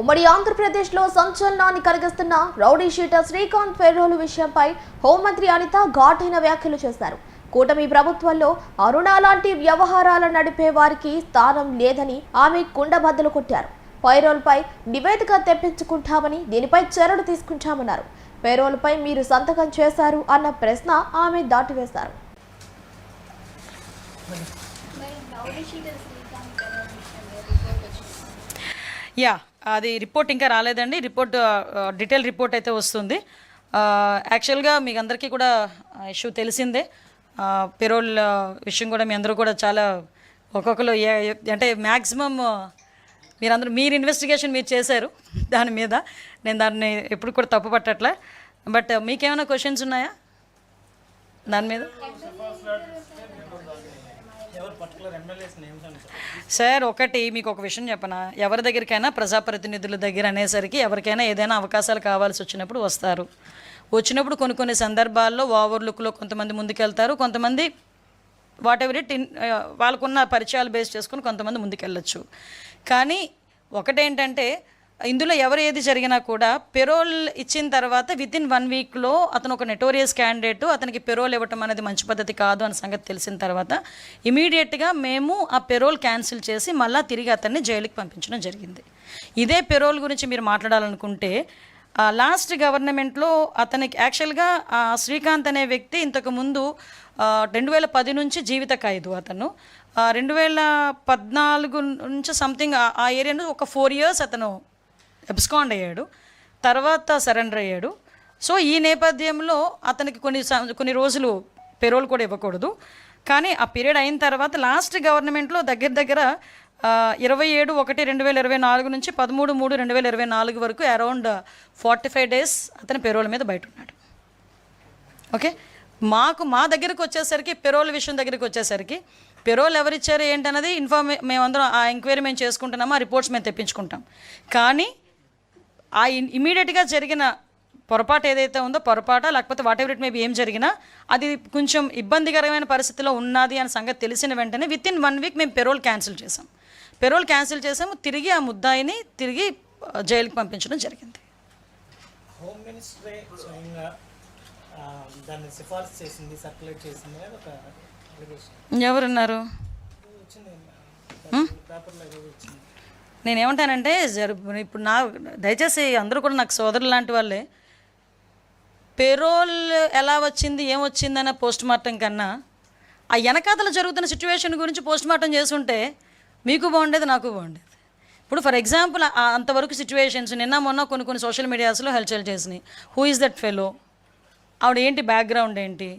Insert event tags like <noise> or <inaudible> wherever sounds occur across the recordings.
ఉమ్మడి ఆంధ్రప్రదేశ్లో సంచలనాన్ని కలిగిస్తున్న రౌడీ షీటర్ శ్రీకాంత్ ఫెర్రోలు విషయంపై హోంమంత్రి అనిత ఘాటైన వ్యాఖ్యలు చేశారు. కూటమి ప్రభుత్వంలో అరుణ లాంటి వ్యవహారాల నడిపే వారికి స్థానం లేదని ఆమె కుండబద్దలు కొట్టారు. పైరోల్పై నివేదిక తెప్పించుకుంటామని దీనిపై చర్యలు తీసుకుంటామన్నారు. పేరోల్పై మీరు సంతకం చేశారు అన్న ప్రశ్న ఆమె దాటివేశారు. యా అది రిపోర్ట్ ఇంకా రాలేదండి. రిపోర్ట్ డీటెయిల్ రిపోర్ట్ అయితే వస్తుంది. యాక్చువల్గా మీకు అందరికీ కూడా ఇష్యూ తెలిసిందే. పెరోల్ విషయం కూడా మీ అందరూ కూడా చాలా ఒక్కొక్కరు అంటే మ్యాక్సిమమ్ మీరందరూ మీరు ఇన్వెస్టిగేషన్ మీరు చేశారు <laughs> దాని మీద. నేను దాన్ని ఎప్పుడు కూడా తప్పు పట్టట్లే. బట్ మీకేమైనా క్వశ్చన్స్ ఉన్నాయా? దాని మీద? సార్ ఒకటి మీకు ఒక విషయం చెప్పనా? ఎవరి దగ్గరికైనా ప్రజాప్రతినిధుల దగ్గర అనేసరికి ఎవరికైనా ఏదైనా అవకాశాలు కావాల్సి వచ్చినప్పుడు వస్తారు. వచ్చినప్పుడు కొన్ని కొన్ని సందర్భాల్లో ఓవర్ లుక్లో కొంతమంది ముందుకెళ్తారు. కొంతమంది వాట్ ఎవర్ ఇట్ వాళ్ళకున్న పరిచయాలు బేస్ చేసుకుని కొంతమంది ముందుకెళ్ళచ్చు. కానీ ఒకటేంటంటే ఇందులో ఎవరు ఏది జరిగినా కూడా పెరోల్ ఇచ్చిన తర్వాత విత్ ఇన్ వన్ వీక్లో అతను ఒక నెటోరియస్ క్యాండిడేట్ అతనికి పెరోల్ ఇవ్వటం అనేది మంచి పద్ధతి కాదు అన్న సంగతి తెలిసిన తర్వాత ఇమీడియట్గా మేము ఆ పెరోల్ క్యాన్సిల్ చేసి మళ్ళీ తిరిగి అతన్ని జైలుకి పంపించడం జరిగింది. ఇదే పెరోల్ గురించి మీరు మాట్లాడాలనుకుంటే లాస్ట్ గవర్నమెంట్లో అతనికి యాక్చువల్గా శ్రీకాంత్ అనే వ్యక్తి ఇంతకుముందు రెండు వేల పది నుంచి జీవిత ఖైదు అతను. రెండు వేల పద్నాలుగు నుంచి సంథింగ్ ఆ ఏరియాను ఒక ఫోర్ ఇయర్స్ అతను ఎబ్స్కాండ్ అయ్యాడు. తర్వాత సరెండర్ అయ్యాడు. సో ఈ నేపథ్యంలో అతనికి కొన్ని కొన్ని రోజులు పెరోల్ కూడా ఇవ్వకూడదు. కానీ ఆ పీరియడ్ అయిన తర్వాత లాస్ట్ గవర్నమెంట్లో దగ్గర దగ్గర ఇరవై ఏడు ఒకటి రెండు వేల ఇరవై నాలుగు నుంచి పదమూడు మూడు రెండు వేల ఇరవై నాలుగు వరకు అరౌండ్ ఫార్టీ ఫైవ్ డేస్ అతను పెరోల్ మీద బయట ఉన్నాడు ఓకే? మాకు మా దగ్గరకు వచ్చేసరికి పెరోల్ విషయం దగ్గరికి వచ్చేసరికి పెరోల్ ఎవరిచ్చారు ఏంటన్నది ఇన్ఫార్మే మేమందరం ఆ ఎంక్వైరీ మేము చేసుకుంటున్నాము ఆ రిపోర్ట్స్ మేము తెప్పించుకుంటాం. కానీ ఆ ఇమీడియట్గా జరిగిన పొరపాటు ఏదైతే ఉందో పొరపాట లేకపోతే వాట్ ఎవర్ ఇట్ మేబీ ఏం జరిగినా అది కొంచెం ఇబ్బందికరమైన పరిస్థితిలో ఉన్నది అనే సంగతి తెలిసిన వెంటనే విత్ ఇన్ వన్ వీక్ మేము పెరోల్ క్యాన్సిల్ చేసాం పెరోల్ క్యాన్సిల్ చేసాము తిరిగి ఆ ముద్దాయిని తిరిగి జైలుకి పంపించడం జరిగింది. హోమ్ మినిస్టరే స్వయంగా ఆ, దాన్ని సిఫార్సు చేసింది సర్క్యులేట్ చేసింది అనేది ఒక అలిగేషన్ ఎవరున్నారు? పేపర్లో వచ్చింది. నేనేమంటానంటే ఇప్పుడు నా దయచేసి అందరూ కూడా నాకు సోదరులు లాంటి వాళ్ళే పెరోల్ ఎలా వచ్చింది ఏం వచ్చిందన్న పోస్ట్ మార్టం కన్నా ఆ వెనకాతల జరుగుతున్న సిచ్యువేషన్ గురించి పోస్ట్ మార్టం చేసుంటే మీకు బాగుండేది నాకు బాగుండేది. ఇప్పుడు ఫర్ ఎగ్జాంపుల్ అంతవరకు సిచ్యువేషన్స్ నిన్న మొన్న కొన్ని కొన్ని సోషల్ మీడియాస్లో హెల్చల్ చేసినాయి. హూ ఇస్ దట్ ఫెలో ఆవిడ ఏంటి బ్యాక్గ్రౌండ్ ఏంటి?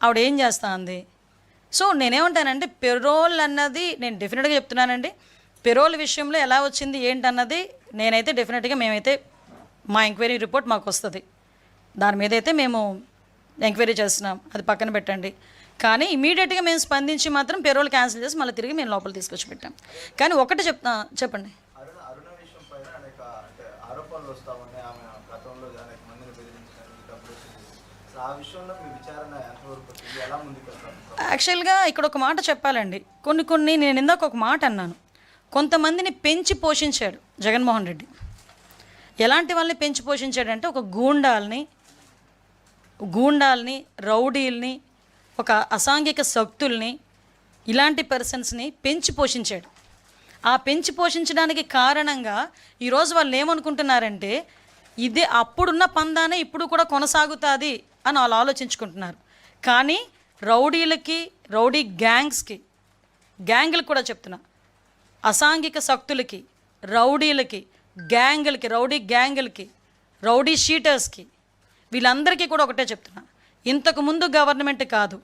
ఆవిడ ఏం చేస్తా అంది సో నేనేమంటానంటే పెరోల్ అన్నది నేను డెఫినెట్గా చెప్తున్నానండి. పెరోల్ విషయంలో ఎలా వచ్చింది ఏంటన్నది నేనైతే డెఫినెట్గా మేమైతే మా ఎంక్వైరీ రిపోర్ట్ మాకు వస్తుంది. దాని మీద అయితే మేము ఎంక్వైరీ చేస్తున్నాం అది పక్కన పెట్టండి. కానీ ఇమీడియట్గా మేము స్పందించి మాత్రం పెరోల్ క్యాన్సిల్ చేసి మళ్ళీ తిరిగి మేము లోపల తీసుకొచ్చి పెట్టాం. కానీ ఒకటి చెప్తా చెప్పండి. యాక్చువల్గా ఇక్కడ ఒక మాట చెప్పాలండి. కొన్ని కొన్ని నేను ఇందాక ఒక మాట అన్నాను. కొంతమందిని పెంచి పోషించాడు జగన్మోహన్ రెడ్డి. ఎలాంటి వాళ్ళని పెంచి పోషించాడంటే ఒక గూండాల్ని గూండాల్ని రౌడీల్ని ఒక అసాంఘిక శక్తుల్ని ఇలాంటి పర్సన్స్ని పెంచి పోషించాడు. ఆ పెంచి పోషించడానికి కారణంగా ఈరోజు వాళ్ళు ఏమనుకుంటున్నారంటే ఇదే అప్పుడున్న పందానే ఇప్పుడు కూడా కొనసాగుతుంది అని వాళ్ళు ఆలోచించుకుంటున్నారు. కానీ రౌడీలకి రౌడీ గ్యాంగ్స్కి గ్యాంగ్లకు కూడా చెప్తున్నా. అసాంఘిక శక్తులకి రౌడీలకి గ్యాంగులకి రౌడీ గ్యాంగులకి రౌడీ షీటర్స్కి వీళ్ళందరికీ కూడా ఒకటే చెప్తున్నా. ఇంతకుముందు గవర్నమెంట్ కాదు.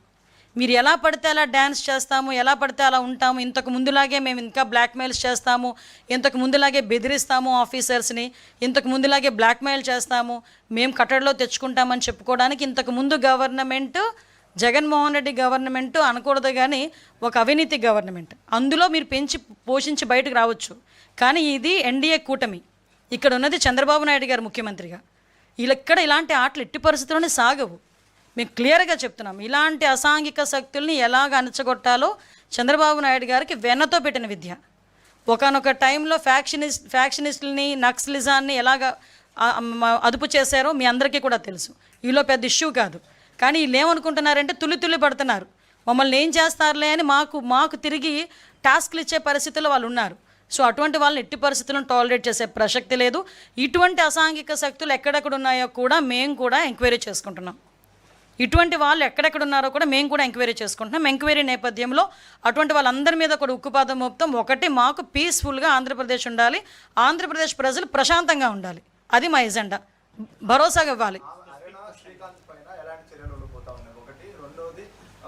మీరు ఎలా పడితే అలా డ్యాన్స్ చేస్తాము ఎలా పడితే అలా ఉంటాము ఇంతకు ముందులాగే మేము ఇంకా బ్లాక్మెయిల్స్ చేస్తాము ఇంతకు ముందులాగే బెదిరిస్తాము ఆఫీసర్స్ని ఇంతకు ముందులాగే బ్లాక్మెయిల్ చేస్తాము మేము కట్టడిలో తెచ్చుకుంటామని చెప్పుకోవడానికి ఇంతకు ముందు గవర్నమెంట్ జగన్మోహన్ రెడ్డి గవర్నమెంట్ అనకూడదు కానీ ఒక అవినీతి గవర్నమెంట్. అందులో మీరు పెంచి పోషించి బయటకు రావచ్చు. కానీ ఇది ఎన్డీఏ కూటమి. ఇక్కడ ఉన్నది చంద్రబాబు నాయుడు గారు ముఖ్యమంత్రిగా. వీళ్ళు ఇక్కడ ఇలాంటి ఆటలు ఎట్టి పరిస్థితుల్లోనే సాగవు. మేము క్లియర్గా చెప్తున్నాం. ఇలాంటి అసాంఘిక శక్తుల్ని ఎలాగ అణచగొట్టాలో చంద్రబాబు నాయుడు గారికి వెన్నతో పెట్టిన విద్య. ఒకనొక టైంలో ఫ్యాక్షనిస్ట్ ఫ్యాక్షనిస్టుల్ని నక్సలిజాన్ని ఎలాగ అదుపు చేశారో మీ అందరికీ కూడా తెలుసు. ఈలో పెద్ద ఇష్యూ కాదు. కానీ వీళ్ళు ఏమనుకుంటున్నారంటే తుల్లి తుల్లి పడుతున్నారు. మమ్మల్ని ఏం చేస్తారులే అని మాకు మాకు తిరిగి టాస్క్లు ఇచ్చే పరిస్థితుల్లో వాళ్ళు ఉన్నారు. సో అటువంటి వాళ్ళని ఎట్టి పరిస్థితులను టాలరేట్ చేసే ప్రసక్తి లేదు. ఇటువంటి అసాంఘిక శక్తులు ఎక్కడెక్కడ ఉన్నాయో కూడా మేము కూడా ఎంక్వైరీ చేసుకుంటున్నాం. ఇటువంటి వాళ్ళు ఎక్కడెక్కడ ఉన్నారో కూడా మేము కూడా ఎంక్వైరీ చేసుకుంటున్నాం. ఎంక్వైరీ నేపథ్యంలో అటువంటి వాళ్ళందరి మీద కూడా ఉక్కుపాదం మోపుతాం. ఒకటి మాకు పీస్ఫుల్గా ఆంధ్రప్రదేశ్ ఉండాలి. ఆంధ్రప్రదేశ్ ప్రజలు ప్రశాంతంగా ఉండాలి. అది మా ఎజెండా భరోసాగా ఇవ్వాలి అరేనా శ్రీకాంత్ పైన ఎలాంటి చర్యలు ఉండిపోతా ఉన్నాయి ఒకటి రెండవది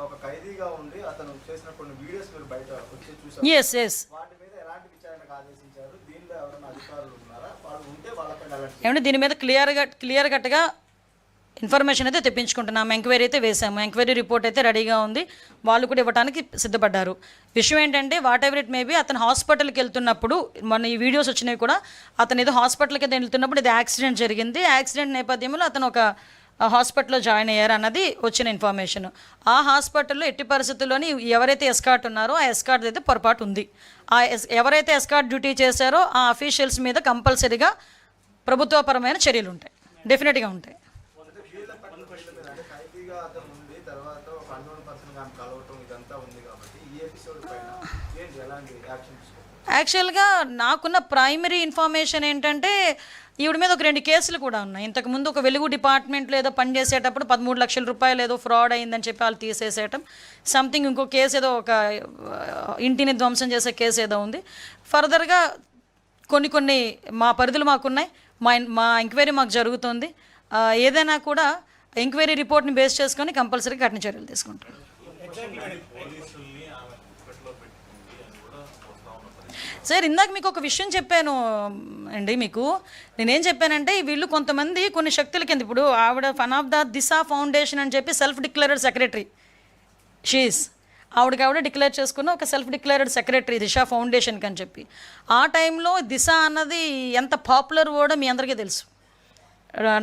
ఒక ఖైదీగా ఉండి అతను చేసిన కొన్ని వీడియోస్ మీరు బయట వచ్చి చూసారు ఎస్ ఎస్ వాటి మీద ఎలాంటి విచారణకు ఆదేశించారు? దీనిలో ఎవరైనా అధికారులు ఉన్నారా? వాళ్ళు ఉంటే ఎలాంటి ఏమంటే దీని మీద క్లియర్గా క్లియర్ కట్గా ఇన్ఫర్మేషన్ అయితే తెప్పించుకుంటున్నాం. ఎంక్వైరీ అయితే వేసాము ఎంక్వైరీ రిపోర్ట్ అయితే రెడీగా ఉంది. వాళ్ళు కూడా ఇవ్వడానికి సిద్ధపడ్డారు. విషయం ఏంటంటే వాట్ ఎవర్ ఇట్ మేబీ అతను హాస్పిటల్కి వెళ్తున్నప్పుడు మన ఈ వీడియోస్ వచ్చినవి కూడా అతను ఏదో హాస్పిటల్కి వెళ్తున్నప్పుడు ఇది యాక్సిడెంట్ జరిగింది. యాక్సిడెంట్ నేపథ్యంలో అతను ఒక హాస్పిటల్లో జాయిన్ అయ్యారు అన్నది వచ్చిన ఇన్ఫర్మేషన్. ఆ హాస్పిటల్లో ఎట్టి పరిస్థితుల్లోని ఎవరైతే ఎస్కాట్ ఉన్నారో ఆ ఎస్కాట్ అయితే పొరపాటు ఉంది. ఆ ఎస్ ఎవరైతే ఎస్కాట్ డ్యూటీ చేశారో ఆ అఫీషియల్స్ మీద కంపల్సరీగా ప్రభుత్వపరమైన చర్యలు ఉంటాయి. డెఫినెట్గా ఉంటాయి. యాక్చువల్గా నాకున్న ప్రైమరీ ఇన్ఫర్మేషన్ ఏంటంటే ఈవిడ మీద ఒక రెండు కేసులు కూడా ఉన్నాయి. ఇంతకుముందు ఒక వెలుగు డిపార్ట్మెంట్లో ఏదో పనిచేసేటప్పుడు పదమూడు లక్షల రూపాయలు ఏదో ఫ్రాడ్ అయిందని చెప్పి వాళ్ళు తీసేసేయటం. సంథింగ్ ఇంకో కేసు ఏదో ఒక ఇంటిని ధ్వంసం చేసే కేసు ఏదో ఉంది. ఫర్దర్గా కొన్ని కొన్ని మా పరిధులు మాకున్నాయి. మా మా ఎంక్వైరీ మాకు జరుగుతుంది. ఏదైనా కూడా ఎంక్వైరీ రిపోర్ట్ని బేస్ చేసుకొని కంపల్సరీ కఠిన చర్యలు తీసుకుంటాం. సార్ ఇందాక మీకు ఒక విషయం చెప్పాను అండి మీకు. నేనేం చెప్పానంటే వీళ్ళు కొంతమంది కొన్ని శక్తుల కింద ఇప్పుడు ఆవిడ fun of the Disha foundation అని చెప్పి సెల్ఫ్ డిక్లేర్డ్ సెక్రటరీ షీస్ ఆవిడకి ఆవిడ డిక్లేర్ చేసుకున్న ఒక సెల్ఫ్ డిక్లేర్డ్ సెక్రటరీ దిశా ఫౌండేషన్కి అని చెప్పి. ఆ టైంలో దిశ అన్నది ఎంత పాపులర్ కూడా మీ అందరికీ తెలుసు.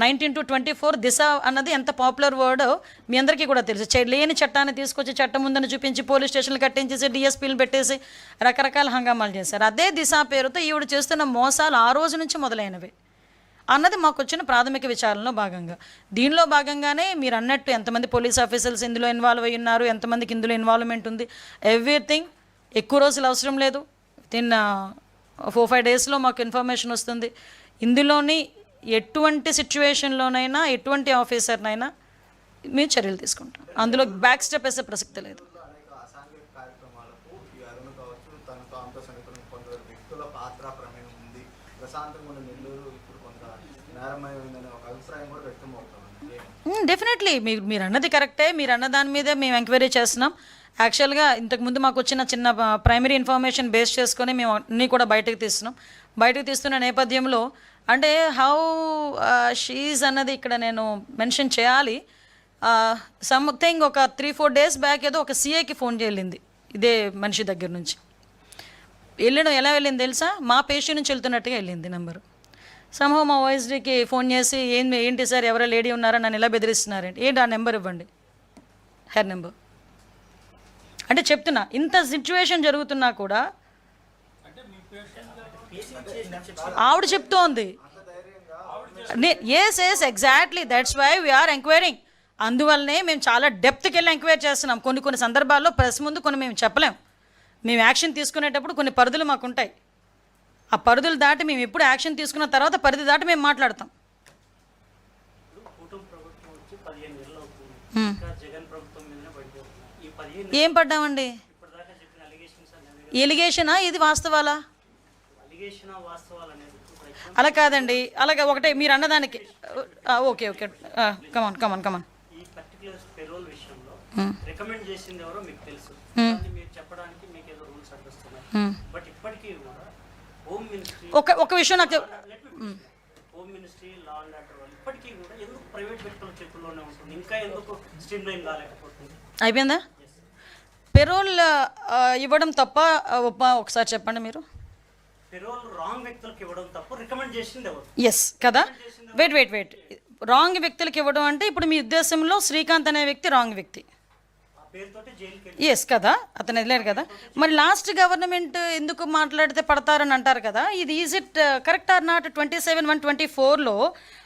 Nineteen to twenty four Disha అన్నది ఎంత పాపులర్ వర్డ్ మీ అందరికీ కూడా తెలుసు. లేని చట్టాన్ని తీసుకొచ్చి చట్టం ఉందని చూపించి పోలీస్ స్టేషన్లు కట్టించేసి డిఎస్పీలు పెట్టేసి రకరకాల హంగామాలు చేశారు. అదే దిశ పేరుతో ఈవిడ చేస్తున్న మోసాలు ఆ రోజు నుంచి మొదలైనవి అన్నది మాకు వచ్చిన ప్రాథమిక విచారణలో భాగంగా. దీనిలో భాగంగానే మీరు అన్నట్టు ఎంతమంది పోలీస్ ఆఫీసర్స్ ఇందులో ఇన్వాల్వ్ అయి ఉన్నారు ఎంతమందికి ఇందులో ఇన్వాల్వ్మెంట్ ఉంది. ఎవ్రీథింగ్ ఎక్కువ రోజులు అవసరం లేదు. వితిన్ ఫోర్ ఫైవ్ డేస్లో మాకు ఇన్ఫర్మేషన్ వస్తుంది. ఇందులోని ఎటువంటి సిచ్యువేషన్లోనైనా ఎటువంటి ఆఫీసర్నైనా మేము చర్యలు తీసుకుంటాం. అందులో బ్యాక్ స్టెప్ వేసే ప్రసక్తి లేదు. Hmm, డెఫినెట్లీ మీరు మీరు అన్నది కరెక్టే మీరు అన్న దాని మీదే మేము ఎంక్వైరీ చేస్తున్నాం. యాక్చువల్గా ఇంతకుముందు మాకు వచ్చిన చిన్న ప్రైమరీ ఇన్ఫర్మేషన్ బేస్ చేసుకొని మేము అన్నీ కూడా బయటకు తీస్తున్నాం. బయటకు తీస్తున్న నేపథ్యంలో అంటే హౌ షీజ్ uh, అన్నది ఇక్కడ నేను మెన్షన్ చేయాలి. Uh, సంథింగ్ ఒక త్రీ ఫోర్ డేస్ బ్యాక్ ఏదో ఒక సీఏకి ఫోన్ చేయలింది ఇదే మనిషి దగ్గర నుంచి. వెళ్ళడం ఎలా వెళ్ళింది తెలుసా? మా పేషెంట్ నుంచి వెళ్తున్నట్టుగా వెళ్ళింది నెంబరు సమూహ మా వాయిస్డీకి ఫోన్ చేసి ఏం ఏంటి సార్ ఎవరో లేడీ ఉన్నారా? నన్ను ఎలా బెదిరిస్తున్నారండి ఏంటి ఆ నెంబర్ ఇవ్వండి. హెర్ నెంబర్ అంటే చెప్తున్నా ఇంత సిచ్యువేషన్ జరుగుతున్నా కూడా ఆవిడ చెప్తోంది. Yes yes exactly that's why we're enquiring అందువల్లనే మేము చాలా డెప్త్కి వెళ్ళి ఎంక్వైరీ చేస్తున్నాం. కొన్ని కొన్ని సందర్భాల్లో ప్రెస్ ముందు కొన్ని మేము చెప్పలేం. మేము యాక్షన్ తీసుకునేటప్పుడు కొన్ని పరిధులు మాకు ఉంటాయి ఆ పరిధులు దాటి మేము ఎప్పుడు యాక్షన్ తీసుకున్న తర్వాత పరిధి దాటి మేము మాట్లాడతాం. ఏం పడ్డామండి? ఎలిగేషనా ఇది వాస్తవాలా అలిగేషన్ వాస్తవాలు అనేది ఇప్పుడు example అలా కాదండి. అలాగే ఒకటే మీరు అన్నదానికి okay okay come on come on come on ఈ పర్టికులర్ పెరోల్ విషయంలో. రికమెండ్ చేసింది ఎవరో మీకు తెలుసు. కానీ మీరు చెప్పడానికి మీకు ఏదో రూల్స్ అడ్డొస్తున్నాయి. బట్ ఇప్పటికీ కూడా హోమ్ మినిస్ట్రీ ఒక ఒక విషయం నాకు చెప్- home ministry law and order వాళ్ళు ఇప్పటికీ కూడా ఎందుకు ప్రైవేట్ వ్యక్తుల చేతుల్లోనే ఉంటుంది ఇంకా ఎందుకు స్ట్రీమ్ లైన్ కాలేకపోతుంది? అయిపోయిందా? పెరోల్ ఇవ్వడం తప్ప ఒకసారి చెప్పండి మీరు. పెరోల్ రాంగ్ వ్యక్తులకు ఇవ్వడం తప్ప రికమెండ్ చేసింది ఎవరు? ఎస్ కదా? వెయిట్ వెయిట్ వెయిట్ రాంగ్ వ్యక్తులకు ఇవ్వడం అంటే ఇప్పుడు మీ ఉద్దేశంలో శ్రీకాంత్ అనే వ్యక్తి రాంగ్ వ్యక్తి. ఎస్ కదా? అతను వెళ్ళారు కదా? మరి లాస్ట్ గవర్నమెంట్ ఎందుకు మాట్లాడితే పడతారని అంటారు కదా? ఇది is it correct or not twenty seven one twenty ఫోర్లో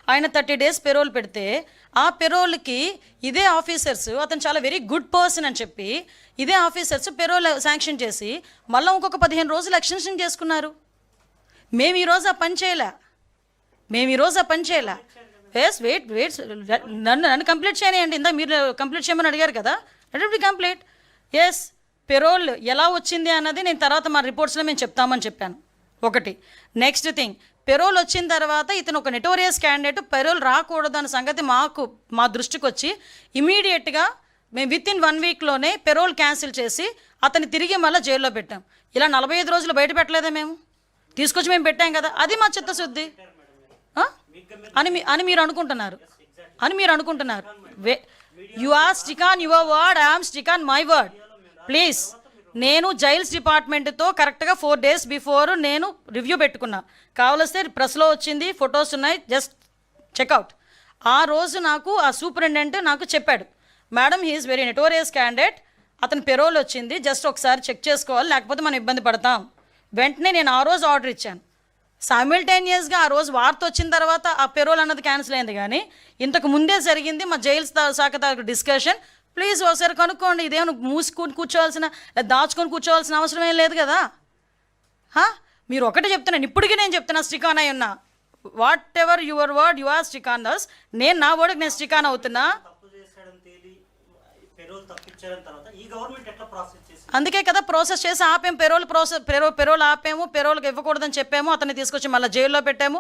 ఆయన థర్టీ డేస్ పెరోల్ పెడితే ఆ పెరోల్కి ఇదే ఆఫీసర్స్ అతను చాలా వెరీ గుడ్ పర్సన్ అని చెప్పి ఇదే ఆఫీసర్స్ పెరోల్ శాంక్షన్ చేసి మళ్ళీ ఇంకొక పదిహేను రోజులు ఎక్స్టెన్షన్ చేసుకున్నారు. మేము ఈరోజు ఆ పని చేయలే. మేము ఈరోజు ఆ పని చేయలే. ఎస్ వెయిట్ వెయిట్ నన్ను నన్ను కంప్లీట్ చేయనియండి. ఇందా మీరు కంప్లీట్ చేయమని అడిగారు కదా? లెట్ కంప్లీట్ ఎస్ పెరోల్ ఎలా వచ్చింది అన్నది నేను తర్వాత మా రిపోర్ట్స్లో మేము చెప్తామని చెప్పాను. ఒకటి. నెక్స్ట్ థింగ్ పెరోల్ వచ్చిన తర్వాత ఇతను ఒక నెటోరియస్ క్యాండిడేట్ పెరోల్ రాకూడదు అన్న సంగతి మాకు మా దృష్టికి వచ్చి ఇమీడియట్గా మేము విత్ ఇన్ వన్ వీక్లోనే పెరోల్ క్యాన్సిల్ చేసి అతన్ని తిరిగి మళ్ళీ జైల్లో పెట్టాం. ఇలా నలభై ఐదు రోజులు బయట పెట్టలేదా మేము? తీసుకొచ్చి మేము పెట్టాం కదా అది మా చిత్తశుద్ధి. అని మీ అని మీరు అనుకుంటున్నారు. అని మీరు అనుకుంటున్నారు. Way you are stick on your word I'm stick on my word please నేను జైల్స్ డిపార్ట్మెంట్తో కరెక్ట్గా ఫోర్ డేస్ బిఫోర్ నేను రివ్యూ పెట్టుకున్నా. కావలిస్తే ప్రెస్లో వచ్చింది ఫొటోస్ ఉన్నాయి జస్ట్ చెక్అవుట్ ఆ రోజు నాకు ఆ సూపరింటెండెంట్ నాకు చెప్పాడు. Madam he's very notorious candidate అతని పెరోల్ వచ్చింది జస్ట్ ఒకసారి చెక్ చేసుకోవాలి లేకపోతే మనం ఇబ్బంది పడతాం. వెంటనే నేను ఆ రోజు ఆర్డర్ ఇచ్చాను. సైమిల్టేనియస్గా ఆ రోజు వార్త వచ్చిన తర్వాత ఆ పెరోల్ అన్నది క్యాన్సిల్ అయింది కానీ ఇంతకు ముందే జరిగింది మా జైల్స్ శాఖ తాలూకు డిస్కషన్ ప్లీజ్ ఒకసారి కనుక్కోండి ఇదేమో మూసుకొని కూర్చోవాల్సిన దాచుకొని కూర్చోవాల్సిన అవసరం ఏం లేదు కదా? మీరు ఒకటే చెప్తున్నాను ఇప్పటికీ నేను చెప్తున్నా స్టికాన్ అయి ఉన్నా. Whatever your word you are stick on that's నేను నా వర్డ్కి నేను స్టికాన్ అవుతున్నా. తప్పు చేశాడని తేలి పెరోల్ తప్పించారని తర్వాత ఈ గవర్నమెంట్ ఎట్లా ప్రాసెస్ అందుకే కదా ప్రాసెస్ చేసి ఆపాము పెరోల్ ప్రాసెస్ పెరో పెరోల్ ఆపాము పెరోల్కి ఇవ్వకూడదని చెప్పాము అతన్ని తీసుకొచ్చి మళ్ళీ జైల్లో పెట్టాము.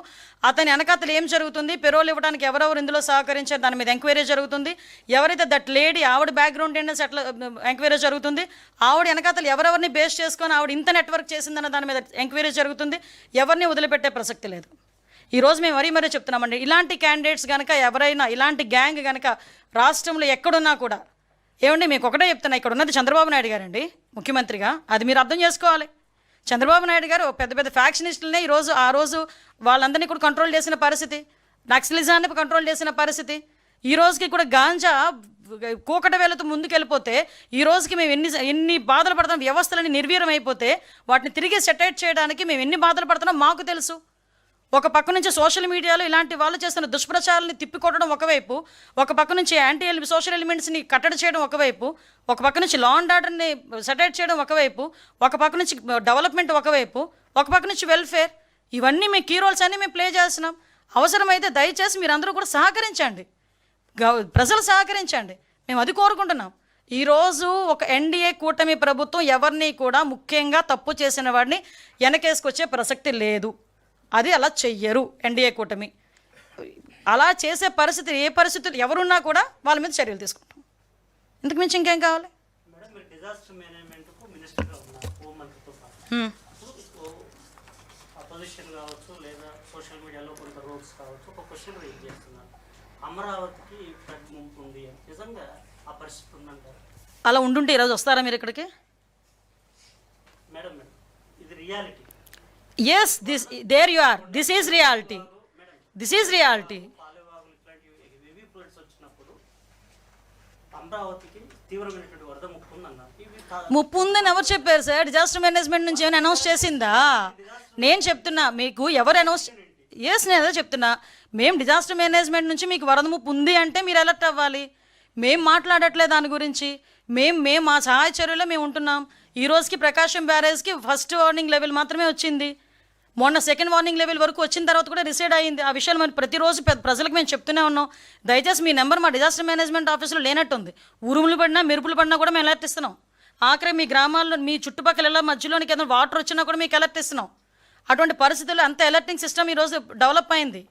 అతని వెనకాతలు ఏం జరుగుతుంది? పెరోల్ ఇవ్వడానికి ఎవరెవరు ఇందులో సహకరించారు? దాని మీద ఎంక్వైరీ జరుగుతుంది. ఎవరైతే దట్ లేడీ ఆవిడ బ్యాక్గ్రౌండ్ ఏంటంటే అట్లా ఎంక్వైరీ జరుగుతుంది. ఆవిడ వెనకాతలు ఎవరెవరిని బేస్ చేసుకొని ఆవిడ ఇంత నెట్వర్క్ చేసిందన్న దాని మీద ఎంక్వైరీ జరుగుతుంది. ఎవరిని వదిలిపెట్టే ప్రసక్తి లేదు. ఈ రోజు మేము మరీ మరీ చెప్తున్నామండి ఇలాంటి క్యాండిడేట్స్ కనుక ఎవరైనా ఇలాంటి గ్యాంగ్ కనుక రాష్ట్రంలో ఎక్కడున్నా కూడా ఏమండి మీకు ఒకటే చెప్తున్నా ఇక్కడ ఉన్నది చంద్రబాబు నాయుడు గారండి ముఖ్యమంత్రిగా. అది మీరు అర్థం చేసుకోవాలి. చంద్రబాబు నాయుడు గారు పెద్ద పెద్ద ఫ్యాక్షనిస్టులనే ఈరోజు ఆ రోజు వాళ్ళందరినీ కూడా కంట్రోల్ చేసిన పరిస్థితి నక్సలిజాన్ని కంట్రోల్ చేసిన పరిస్థితి. ఈ రోజుకి కూడా గాంజా కూకట వేలతో ముందుకెళ్ళిపోతే ఈ రోజుకి మేము ఎన్ని ఎన్ని బాధలు పడుతున్నాం వ్యవస్థలని నిర్వీర్యం అయిపోతే వాటిని తిరిగి సెటైట్ చేయడానికి మేము ఎన్ని బాధలు పడుతున్నాం మాకు తెలుసు. ఒక పక్క నుంచి సోషల్ మీడియాలో ఇలాంటి వాళ్ళు చేస్తున్న దుష్ప్రచారాన్ని తిప్పికొట్టడం ఒకవైపు ఒక పక్క నుంచి యాంటీ ఎలి సోషల్ ఎలిమెంట్స్ని కట్టడి చేయడం ఒకవైపు ఒక పక్క నుంచి లా అండ్ ఆర్డర్ని సెటైట్ చేయడం ఒకవైపు ఒక పక్క నుంచి డెవలప్మెంట్ ఒకవైపు ఒక పక్క నుంచి వెల్ఫేర్ ఇవన్నీ మేము కీ రోల్స్ అన్నీ మేము ప్లే చేస్తున్నాం. అవసరమైతే దయచేసి మీరందరూ కూడా సహకరించండి. గవ- ప్రజలు సహకరించండి. మేము అది కోరుకుంటున్నాం. ఈరోజు ఒక ఎన్డీఏ కూటమి ప్రభుత్వం ఎవరిని కూడా ముఖ్యంగా తప్పు చేసిన వాడిని వెనకేసుకొచ్చే ప్రసక్తి లేదు. అది అలా చెయ్యరు ఎన్డీఏ కూటమి. అలా చేసే పరిస్థితి ఏ పరిస్థితులు ఎవరున్నా కూడా వాళ్ళ మీద చర్యలు తీసుకుంటాం. ఇంతకు మించి ఇంకేం కావాలి? అమరావతికి ఉంది నిజంగా ఆ పరిస్థితి ఉందంటారు? అలా ఉండుంటే ఈరోజు వస్తారా మీరు ఇక్కడికి? మేడం మేడం ఇది reality yes this there you are this is reality this is reality ముప్పు ముప్పు ఉందని ఎవరు చెప్పారు సార్? డిజాస్టర్ మేనేజ్మెంట్ నుంచి ఏమైనా అనౌన్స్ చేసిందా? నేను చెప్తున్నా మీకు ఎవరు అనౌన్స్ ఎస్ నేను అదే చెప్తున్నా. మేము డిజాస్టర్ మేనేజ్మెంట్ నుంచి మీకు వరద ముప్పు ఉంది అంటే మీరు అలర్ట్ అవ్వాలి. మేము మాట్లాడట్లే దాని గురించి. మేము మేము మా సహాయ చర్యలో మేము ఉంటున్నాం. ఈ రోజుకి ప్రకాశం బ్యారేజ్కి ఫస్ట్ వార్నింగ్ లెవెల్ మాత్రమే వచ్చింది. మొన్న సెకండ్ వార్నింగ్ లెవెల్ వరకు వచ్చిన తర్వాత కూడా రిసైడ్ అయింది ఆ విషయాలు మరి ప్రతిరోజు ప్రజలకు మేము చెప్తూనే ఉన్నాం. దయచేసి మీ నెంబర్ మా డిజాస్టర్ మేనేజ్మెంట్ ఆఫీస్లో లేనట్టుంది. ఉరుములు పడినా మెరుపులు పడినా కూడా మేము అలర్ట్ ఇస్తున్నాం. ఆఖరి మీ గ్రామాల్లో మీ చుట్టుపక్కల ఇలా మధ్యలోనికి ఏదైనా వాటర్ వచ్చినా కూడా మీకు అలర్ట్ ఇస్తున్నాం. అటువంటి పరిస్థితుల్లో అంత అలర్టింగ్ సిస్టమ్ ఈరోజు డెవలప్ అయింది.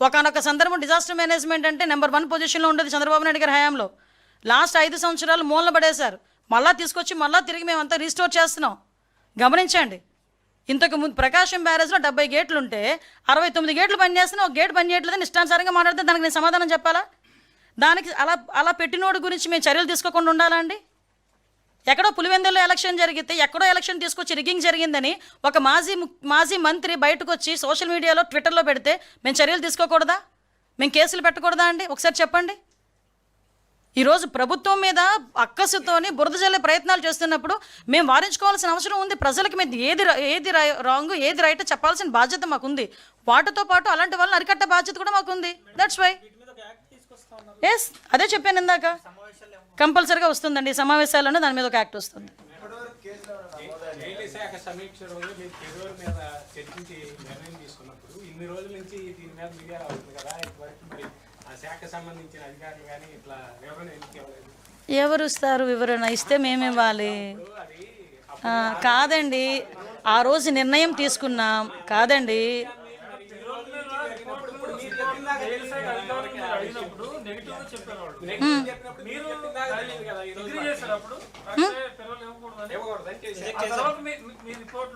ఒకనొక సందర్భం డిజాస్టర్ మేనేజ్మెంట్ అంటే నెంబర్ వన్ పొజిషన్లో ఉండేది చంద్రబాబు నాయుడు గారి హయాంలో. లాస్ట్ ఐదు సంవత్సరాలు మూలన పడేశారు. మళ్ళీ తీసుకొచ్చి మళ్ళీ తిరిగి మేమంతా రీస్టోర్ చేస్తున్నాం. గమనించండి. ఇంతకు ముందు ప్రకాశం బ్యారేజ్లో డెబ్బై గేట్లు ఉంటే అరవై తొమ్మిది గేట్లు పనిచేస్తున్నా ఒక గేట్ పనిచేయట్లేదని ఇష్టానుసారంగా మాట్లాడితే దానికి నేను సమాధానం చెప్పాలా? దానికి అలా అలా పెట్టినోడు గురించి మేము చర్యలు తీసుకోకుండా ఉండాలా అండి? ఎక్కడో పులివెందుల్లో ఎలక్షన్ జరిగితే ఎక్కడో ఎలక్షన్ తీసుకొచ్చి రిగ్గింగ్ జరిగిందని ఒక మాజీ మాజీ మంత్రి బయటకు వచ్చి సోషల్ మీడియాలో ట్విట్టర్లో పెడితే మేము చర్యలు తీసుకోకూడదా? మేము కేసులు పెట్టకూడదా అండి? ఒకసారి చెప్పండి. ఈరోజు ప్రభుత్వం మీద అక్కసుతోని బురద జల్లే ప్రయత్నాలు చేస్తున్నప్పుడు మేము వారించుకోవాల్సిన అవసరం ఉంది ప్రజలకి మీద ఏది ఏది రాంగ్ ఏది రైట్ చెప్పాల్సిన బాధ్యత మాకుంది వాటితో పాటు అలాంటి వాళ్ళని అరికట్టే బాధ్యత కూడా మాకుంది దట్స్ వై ఎస్ అదే చెప్పాను ఇందాక కంపల్సరీగా వస్తుందండి సమావేశాలను సమావేశాల్లోనే దాని మీద ఒక యాక్ట్ వస్తుంది చర్చించి నిర్ణయం తీసుకున్నప్పుడు ఇన్ని రోజుల నుంచి దీని మీద మీడియా కదా ఎవరు ఇస్తారు వివరణ? ఇస్తే మేము ఇవ్వాలి. అది ఆ, కాదండి. ఆ రోజు నిర్ణయం తీసుకున్నాం. కాదండి. మీ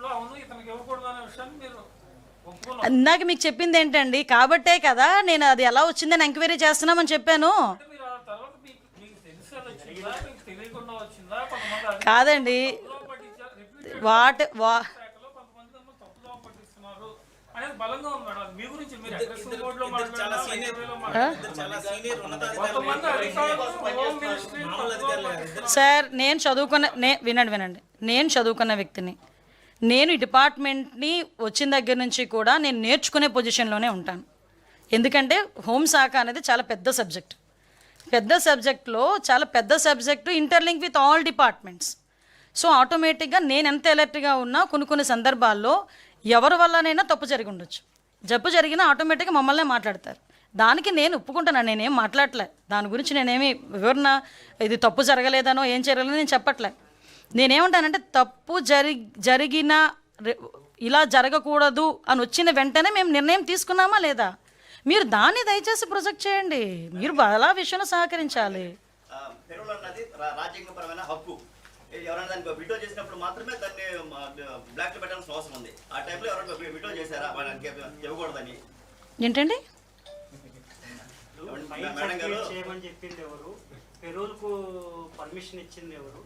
అవును ఇతనికి ఇవ్వకూడదు అనే విషయాన్ని మీరు ఇందాక మీకు చెప్పింది ఏంటండి? కాబట్టే కదా నేను అది ఎలా వచ్చిందని ఎంక్వైరీ చేస్తున్నామని చెప్పాను. కాదండి. వాటి వా సార్ నేను చదువుకున్న నే వినండి వినండి. నేను చదువుకున్న వ్యక్తిని. నేను ఈ డిపార్ట్మెంట్ని వచ్చిన దగ్గర నుంచి కూడా నేను నేర్చుకునే పొజిషన్లోనే ఉంటాను. ఎందుకంటే హోంశాఖ అనేది చాలా పెద్ద సబ్జెక్ట్. పెద్ద సబ్జెక్ట్లో చాలా పెద్ద subject interlink with all departments. So ఆటోమేటిక్గా నేను ఎంత ఎలర్ట్గా ఉన్నా కొన్ని కొన్ని సందర్భాల్లో ఎవరి వల్లనైనా తప్పు జరిగి ఉండొచ్చు. జబ్బు జరిగినా ఆటోమేటిక్గా మమ్మల్నే మాట్లాడతారు. దానికి నేను ఒప్పుకుంటాను నేనేం మాట్లాడలే. దాని గురించి నేనేమి వివరణ ఇది తప్పు జరగలేదనో ఏం జరగలేదో నేను చెప్పట్లే. నేనేమంటానంటే తప్పు జరి జరిగిన ఇలా జరగకూడదు అని వచ్చిన వెంటనే మేము నిర్ణయం తీసుకున్నామా లేదా? మీరు దాన్ని దయచేసి ప్రొజెక్ట్ చేయండి. మీరు అలా విషయంలో సహకరించాలి. ఆ, పెరువులు అన్నది రా- రాజ్యాంగపరమైన హక్కు. ఏ- ఎవరైనా దానికి విడ్డో చేసినప్పుడు మాత్రమే దాన్ని బ్లాక్లో పెట్టాల్సిన అవసరం ఉంది. ఆ టైంలో ఎవరైనా విడ్డో చేశారా? వాళ్ళకి ఇవ్వకూడదని. ఏంటండి? ఫైన్ మేడం గారు? సర్టిఫికేట్ చేయమని చెప్పింది ఎవరు? పర్మిషన్ ఇచ్చింది ఎవరు?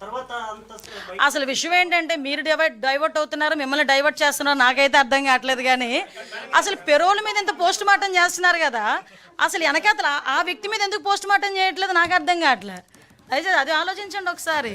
తర్వాత అంత అసలు విషయం ఏంటంటే మీరు డైవర్ట్ డైవర్ట్ అవుతున్నారు మిమ్మల్ని డైవర్ట్ చేస్తున్నారు నాకైతే అర్థం కావట్లేదు కానీ అసలు పెరోల్ మీద ఎంత పోస్ట్ మార్టం చేస్తున్నారు కదా? అసలు వెనకాతల ఆ వ్యక్తి మీద ఎందుకు పోస్ట్ మార్టం చేయట్లేదు నాకు అర్థం కావట్లేదు అయితే అది ఆలోచించండి ఒకసారి.